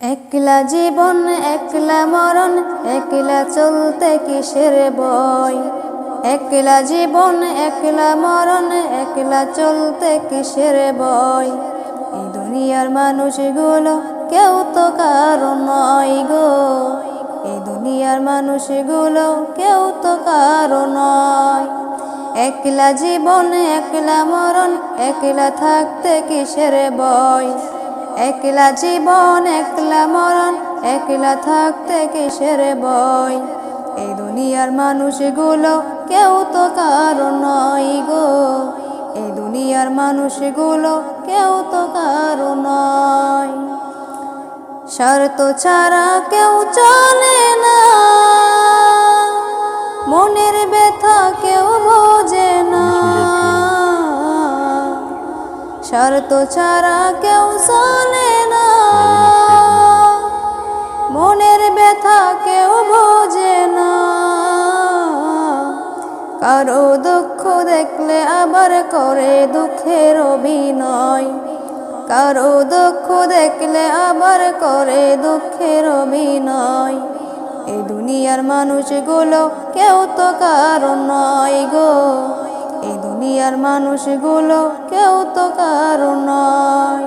একলা জীবন, একলা মরণ, একলা চলতে কিসের বয় একলা জীবন, একলা মরণ, একলা চলতে কিসের বয় এই দুনিয়ার মানুষগুলো কেউ তো কারও নয় গো। এই দুনিয়ার মানুষগুলো কেউ তো কারও নয়। একলা জীবন, একলা মরণ, একলা থাকতে কিসের বয় একলা জীবন, একলা মরণ, একলা থাকতে কিসের বয় এই দুনিয়ার মানুষগুলো কেউ তো কারও নয় গো। এই দুনিয়ার মানুষগুলো কেউ তো কারও নয়। শর্ত ছাড়া কেউ চলে না। মনের ব্যথা শর্ত ছাড়া কেউ শোনে না। মনের ব্যথা কেউ বোঝে না। কারও দুঃখ দেখলে আবার করে দুঃখের অভিনয়। কারও দুঃখ দেখলে আবার করে দুঃখের অভিনয়। এই দুনিয়ার মানুষগুলো কেউ তো কারও নয় গো। এই দুনিয়ার মানুষগুলো কেউ তো কারও নয়।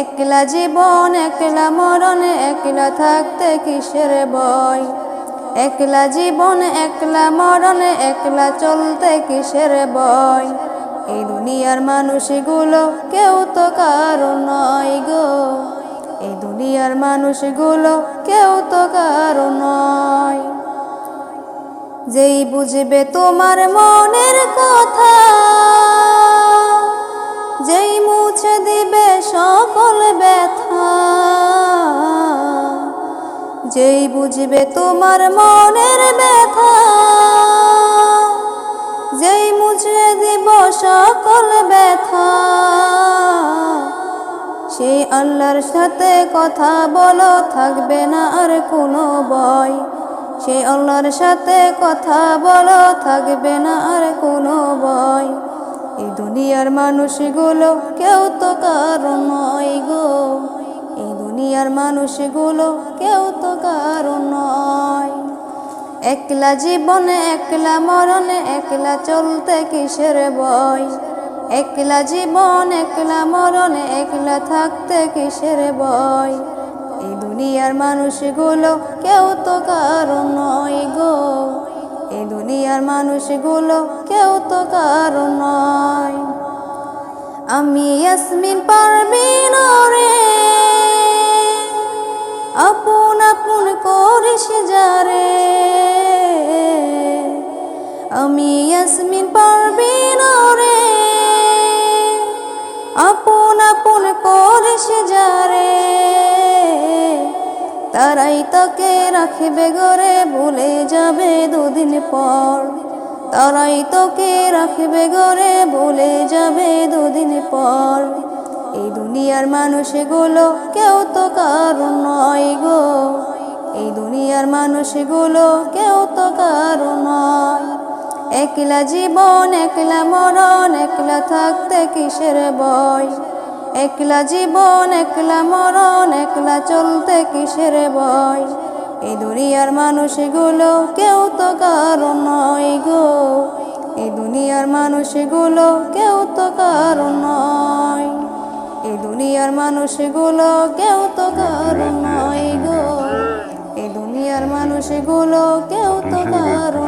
একলা জীবন, একলা মরণ, একলা থাকতে কিসের বয় একলা জীবন, একলা মরণ, একলা চলতে কিসের বয় এই দুনিয়ার মানুষগুলো কেউ তো কারও নয় গো। এই দুনিয়ার মানুষগুলো কেউ তো কারও নয়। যেই বুঝবে তোমার মনের কথা। যেই মুছে দিবে সকল ব্যথা। যেই বুঝবে তোমার মনের ব্যথা। যেই মুছে দিব সকল ব্যথা। সেই আল্লাহর সাথে কথা বলো, থাকবে না আর কোনো ভয়। সেই আল্লাহর সাথে কথা বলো, থাকবে না আর কোনো ভয়। এই দুনিয়ার মানুষগুলো কেউ তো কারও নয় গো। এই দুনিয়ার মানুষগুলো কেউ তো কারও নয়। একলা জীবনে, একলা মরণে, একলা চলতে কিসের বয় একলা জীবন, একলা মরণে, একলা থাকতে কিসের বয় এই দুনিয়ার মানুষগুলো কেউ তো কারও নয় গো। এই দুনিয়ার মানুষগুলো কেউ তো কারও নয়। আমি ইয়াসমিন পারবিন রে। আপন আপন করিস যারে আমি ইয়াসমিন পারবিন রে। আপন আপন করিস যারে তারাই তোকে রাখবে গরে ভুলে যাবে দুদিন পর। তারাই তোকে রাখবে গরে ভুলে যাবে দুদিন পর। এই দুনিয়ার মানুষগুলো কেউ তো কারও নয় গো। এই দুনিয়ার মানুষগুলো কেউ তো কারও নয়। একলা জীবন, একলা মরণ, একলা থাকতে কিসের বয় একলা জীবন, একলা মরণ একলা চলতে কিসের বয় এই দুনিয়ার মানুষগুলো কেউ তো কারও নয় গো। এই দুনিয়ার মানুষগুলো কেউ তো কারও নয়। এই দুনিয়ার মানুষগুলো কেউ তো কারও নয় গো। এই দুনিয়ার মানুষগুলো কেউ তো কারও